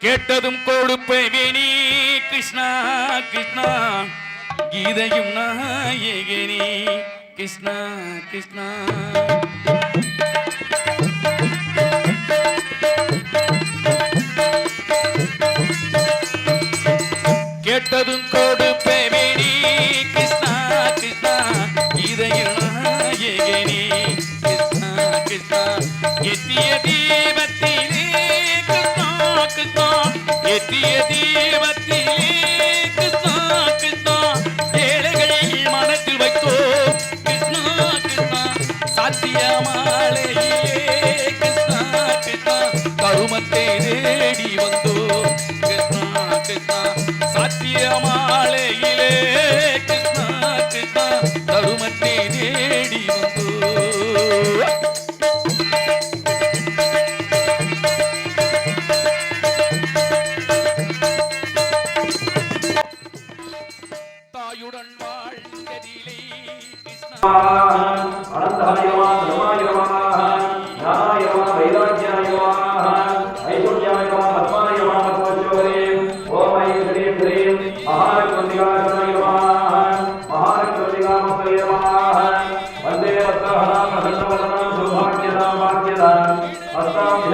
கேட்டதும் கொடுப்பை வேணி கிருஷ்ணா கிருஷ்ணா கீதையும் நாயகினி கிருஷ்ணா கிருஷ்ணா. கேட்டதும் கொடுப்பை வேணி கிருஷ்ணா கிருஷ்ணா கீதையும் நாயகினி கிருஷ்ணா கிருஷ்ணா. எத்திய நமः மகாரக்வந்திகாமஸ்தே வந்தே வஸ்தஹராம் பிரசன்னவதனாம் பாக்கியதாம் ஹஸ்தாம்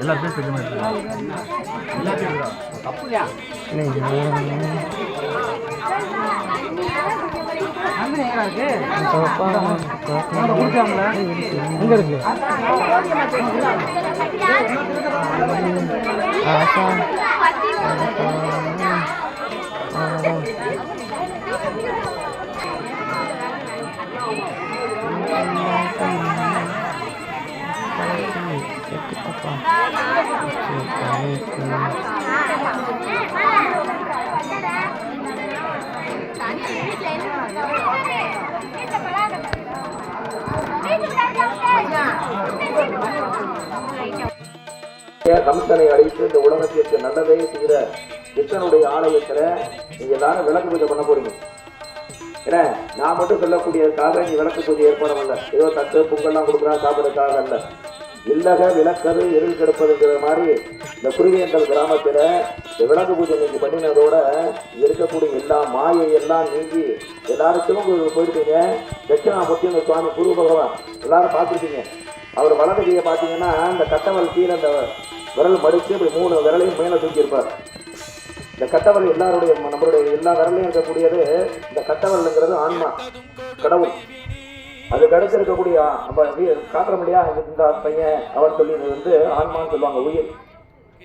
எல்லா பேர் தெரியுமா எங்க இருக்கு? கம்சனை அழைத்து இந்த உலகத்திற்கு நல்லதே செய்கிற கிருஷ்ணனுடைய ஆலயத்தில் நீங்க எல்லாரும் விளக்கு பூஜை பண்ண போறீங்க. ஏன்னா நான் மட்டும் சொல்லக்கூடியதுக்காக நீ விளக்கு பூஜை ஏற்பாடு அல்ல. ஏதோ தட்டு பொங்கல்லாம் கொடுக்குறான் சாப்பிட்றதுக்காக அல்ல. இல்லக விளக்கது இருள் கெடுப்பதுங்கிற மாதிரி இந்த குருவேந்தல் கிராமத்தில் இந்த விளக்கு பூஜை நீங்க பண்ணினதோட இருக்கக்கூடிய எல்லா மாயை எல்லாம் நீங்கி எல்லாருக்கும் போயிருக்கீங்க தட்சிணாமூர்த்தி இந்த சுவாமி குரு பகவான் எல்லாரும் பார்த்துருக்கீங்க அவர் வலது கையை பார்த்தீங்கன்னா இந்த கட்டவல் கீழே அந்த விரல் மடித்து இப்படி மூணு விரலையும் மேலே தூக்கியிருப்பார். இந்த கட்டவல் எல்லாருடைய நம்மளுடைய எல்லா விரலையும் இருக்கக்கூடியது இந்த கட்டவல்ங்கிறது ஆன்மா கடவுள். அதுக்கு அடுத்து இருக்கக்கூடிய நம்ம வீ- காட்டுறோம் இல்லையா இந்த பையன் அவர் சொல்லியது வந்து ஆன்மான்னு சொல்லுவாங்க உயிர்.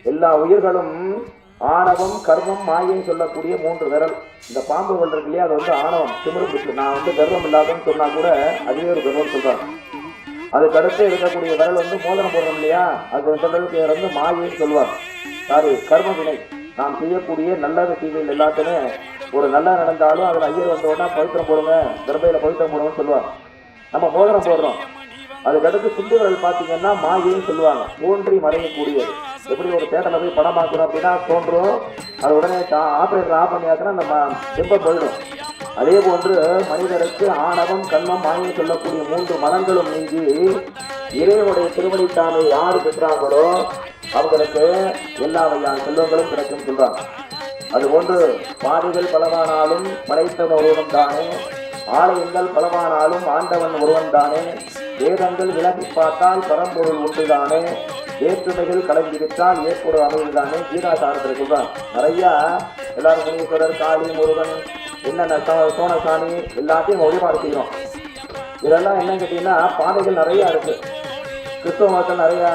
எல்லா உயிர்களும் ஆணவம் கர்மம் மாயின்னு சொல்லக்கூடிய மூன்று விரல். இந்த பாம்பு விரல் இருக்கு இல்லையா அது வந்து ஆணவம் திமிரு பிடிச்சு நான் வந்து கர்வம் இல்லாதன்னு சொன்னா கூட அதுவே ஒரு கர்வம் சொல்றாங்க. அதுக்கு அடுத்து இருக்கக்கூடிய விரல் வந்து மோதிரம் போடுறோம் இல்லையா அது சொல்றதுக்கு வந்து மாயின்னு சொல்லுவாங்க. சாரி கர்ம வினை. நாம் செய்யக்கூடிய நல்லது தீமைகள் எல்லாத்தையுமே ஒரு நல்லா நடந்தாலும் அதில் ஐயர் வந்தோடனா பவித்திரம் போடுங்க கர்ப்பையில் பவித்திரம் போடுங்கன்னு சொல்லுவாங்க. நம்ம மோதிரம் போடுறோம். அதுக்கு அடுத்து பார்த்தீங்கன்னா மாயின்னு சொல்லுவாங்க. தோன்றி மறையக்கூடியது எப்படி ஒரு தேட்டரில் போய் படம் பார்க்கணும் அப்படின்னா தோன்றும். அது உடனே ஆப்ரேட்டர் ஆஃப் பண்ணியாச்சுன்னா நம்ம செம்ப போயிடும். அதே போன்று மனிதருக்கு ஆணவம் கண்மம் மாயை சொல்லக்கூடிய மூன்று மனங்களும் நீங்கி இறைவனுடைய திருவடித்தாமை யார் பெற்றாங்களோ அவங்களுக்கு எல்லா வகையான செல்வங்களும் கிடைக்கும் சொல்றாங்க. அதுபோன்று பாதைகள் பலவானாலும் படைத்தவன் ஒருவன் தானே ஆலயங்கள் பலவானாலும் ஆண்டவன் ஒருவன் தானே வேதங்கள் விலகி பார்த்தால் பரம்பொருள் உண்டுதானே வேற்றுமைகள் கலந்திருத்தால் ஏற்படும் அமைதிதானே கீதாசாரத்தில் சொல்றான் நிறைய எல்லாரும் முனீஸ்வரர் காளி முருகன் என்னென்ன சோனசாமி எல்லாத்தையும் வழிபாடு செய்யறோம். இதெல்லாம் என்னன்னு கேட்டீங்கன்னா பாதைகள் நிறையா இருக்கு. கிறிஸ்தவ மக்கள் நிறையா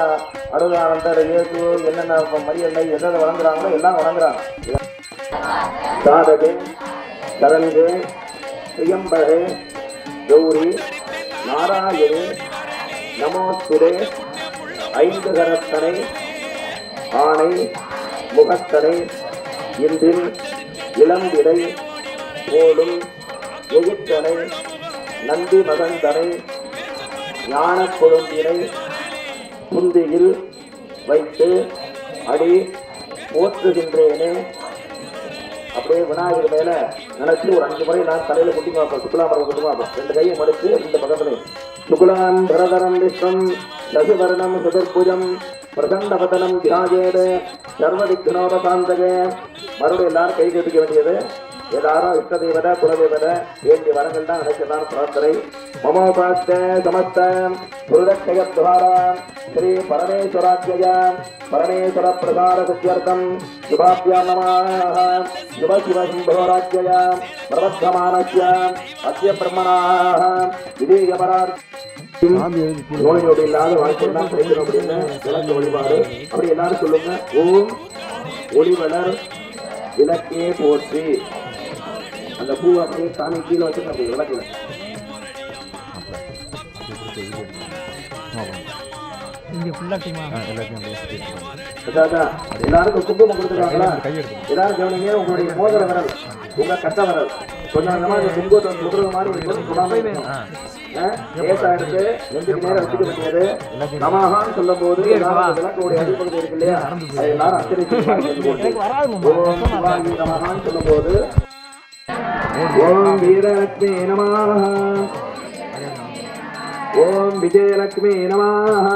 அருகானந்தர் இயேசு என்னென்ன மரியன்னை எதை வழங்குறாங்களோ எல்லாம் வழங்குறாங்க சாதகு கரங்கு பிரியம்பரே கௌரி நாராயணி நமோஸ்துரே ஐந்து கரத்தனை ஆணை முகத்தனை இன்றில் இளம்பிடை போலும் எகித்தனை நந்தி மகந்தனை ஞான கொழும்பினை குந்தியில் வைத்து அடி போற்றுகின்றேனே. அப்படியே விநாயகர் மேல நினைச்சு ஒரு அஞ்சு முறை நான் தலையில குட்டி பார்ப்பேன் சுக்குலாமரம் குட்டி பார்ப்பேன் ரெண்டு கையை மடிச்சு இந்த பக்கத்துல. சுகுலாம் பரதரம் விஸ்வம் சசிவர்ணம் சுதர்புஜம் பிரசண்டபதனம் தியாஜேது சர்வதிக்னோபசாந்தகே மறுபடியும் எல்லாரும் கை கட்டிக்க வேண்டியது எல்லாரும் இஷ்ட தேவத குலதேவத வேண்டிய வரங்கள் தான் எல்லாரும் பிரார்த்தனை மமோபாஸ்த சமஸ்த புருதக்ஷயத்வாரா ஸ்ரீ பரமேஸ்வராத்யய பரமேஸ்வர பிரசார சத்யர்த்தம். சுபாபியா நமாக சுப சிவ சிம்போராஜ்யய பிரவர்த்தமானஸ்ய அத்ய பிரம்மணாக விதேயபரார் நோய் நொடி இல்லாத வாழ்க்கை தான் கிடைக்கணும் அப்படின்னு விளக்கு வழிபாடு. அப்படி எல்லாரும் சொல்லுங்க. ஓம் ஒளிவளர் விளக்கே போற்றி. அந்த பூ அப்படியே சாமி கீழே வச்சு அப்படி அதாதா, எல்லாருக்கும் குங்குமம் கொடுத்துருக்காங்களா எல்லாரும் கவனிங்க உங்களுடைய மோதிர விரல் உங்க கட்ட விரல் கொஞ்சம் கொஞ்சமா இந்த குங்குமத்தை கொடுக்குற மாதிரி லேசா எடுத்து நெஞ்சுக்கு நேரம் வச்சுக்க வேண்டியது நமகான்னு சொல்லும் போது எல்லாரும் அந்த விளக்குடைய அடிப்பகுதி இருக்கு இல்லையா எல்லாரும் அச்சரித்து ஓம் சிவாஜி நமகான்னு சொல்லும் போது ஓம் வீரலட்சுமி நமः ஓம் விஜயலட்சுமி நமः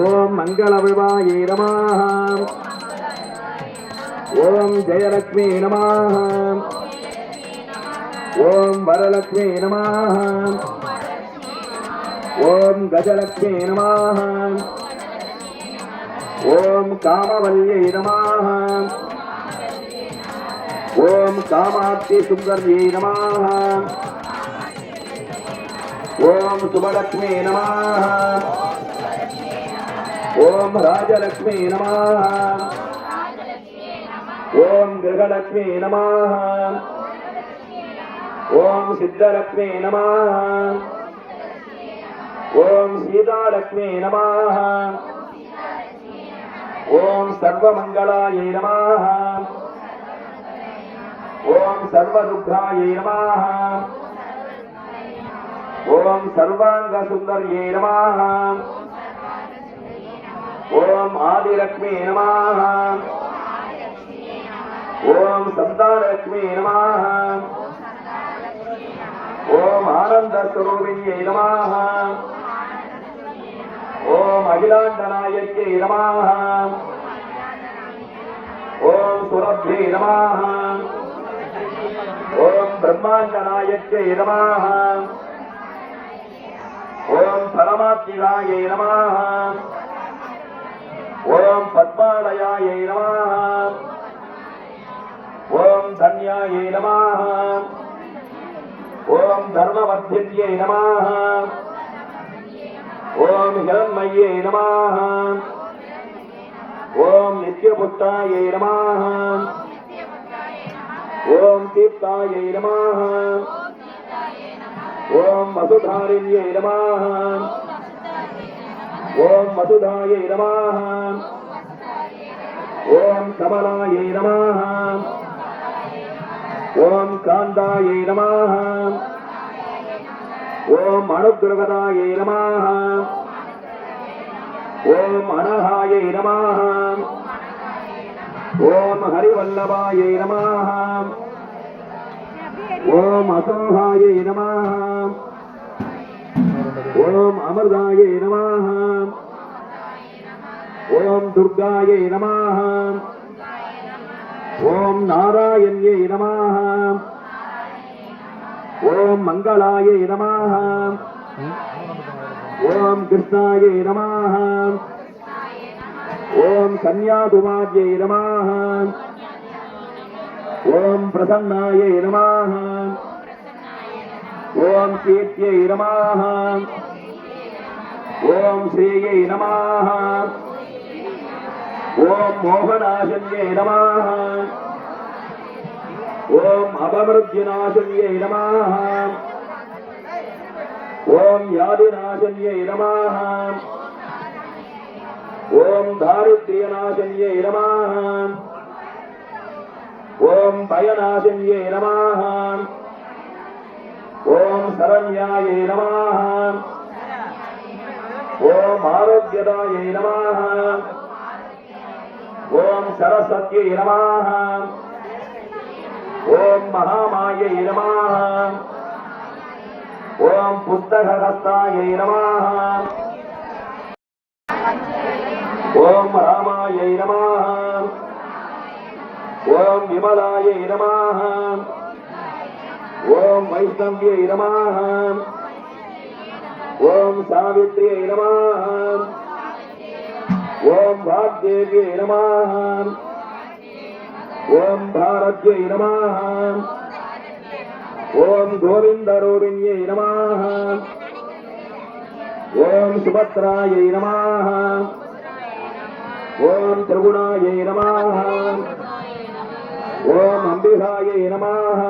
ஓம் மங்களவிவாயே நமः ஓம் ஜெயலட்சுமி நமः ஓம் வரலட்சுமி நமः ஓம் கஜலட்சுமி நமः ஓம் காமவல்யை நமः ஓம் காமாட்சி சுந்தர்யை நமः ஓம் சுபலட்சுமி நமः ஓம் ராஜலட்சுமி நமः ஓம் கிரகலட்சுமி நமः ஓம் சித்தலட்சுமி நமः ஓம் சீதாலட்சுமி நமः ஓம் சர்வமங்களாயை நமः ஓம் சர்வதுர்காயை நமः ஓம் சர்வாங்க சுந்தர்யே நமः ஓம் ஆதிலக்ஷ்மி நமः ஓம் சந்தானலக்ஷ்மி நமः ஓம் ஆனந்தஸ்வரூபிணியை நமः ஓம் அகிலாண்டநாயக்கியை நமः ஓம் சுரப்யை நமः ஓம் பிரம்மாண்டநாயக்கியை நமः ஓம் பரமாத்மிகாயை நமः ஓம் பத்மாலயாயை நமः ஓம் தன்யாயை நமः ஓம் தர்மவர்த்தியை நமः ஓம் ஹிரண்மையே நமः ஓம் நித்யபுத்தாய நமः ஓம் தீர்த்தாயை நமः ஓம் வசுதாரிண்யை நமः ஓம் வசுதாயை நமः ஓம் கமலாயை நமः ஓம் காந்தாயை நமः ஓம் அனுகிரகதாயை நமः ஓம் அனகாயை நமः ஓம் ஹரிவல்லபாயை நமः ஓம் அசோகாயை நமः ஓம் அமிர்தாயை நமः ஓம் துர்காயை நமः ஓம் நாராயண்யை நமः ஓம் மங்களாயை நமः ஓம் கிருஷ்ணாயை நமः ஓம் கன்யாகுமாரியை நமாக ஓம் பிரசன்னாயை நமாக ஓம் கீர்த்தியை நமாக ஓம் ஸ்ரீயை நமாக ஓம் மோகநாசன்யை நமாக ஓம் அபமிருத்யுநாசன்யை நமாக ஓம் யாதிநாசன்யை நமாக ஓம் தாரித்ரியநாசன்யை நமாக ஓம் பயநாசன்யை நமாக ஓம் சரண்யாயை நமாக ஓம் ஆரோக்கியதாயை நமாக ஓம் சரஸ்வத்யை நமாக ஓம் மகாமாயை நமாக ஓம் புஸ்தகஹஸ்தாயை நமாக ஓம் ராமாயை நமாக ஓம் விமலாயை நமாக ஓம் வைஷ்ணவ்யை நமாக ஓம் சாவித்ரியை நமாக ஓம் வாக்தேவியை நமாக ஓம் பாரத்யை நமாக ஓம் கோவிந்தரூபிண்யை நமாக ஓம் சுபத்ராயை நமாக ஓம் திரிகுணாயை நமாக ஓம் அம்பிகாயை நமாக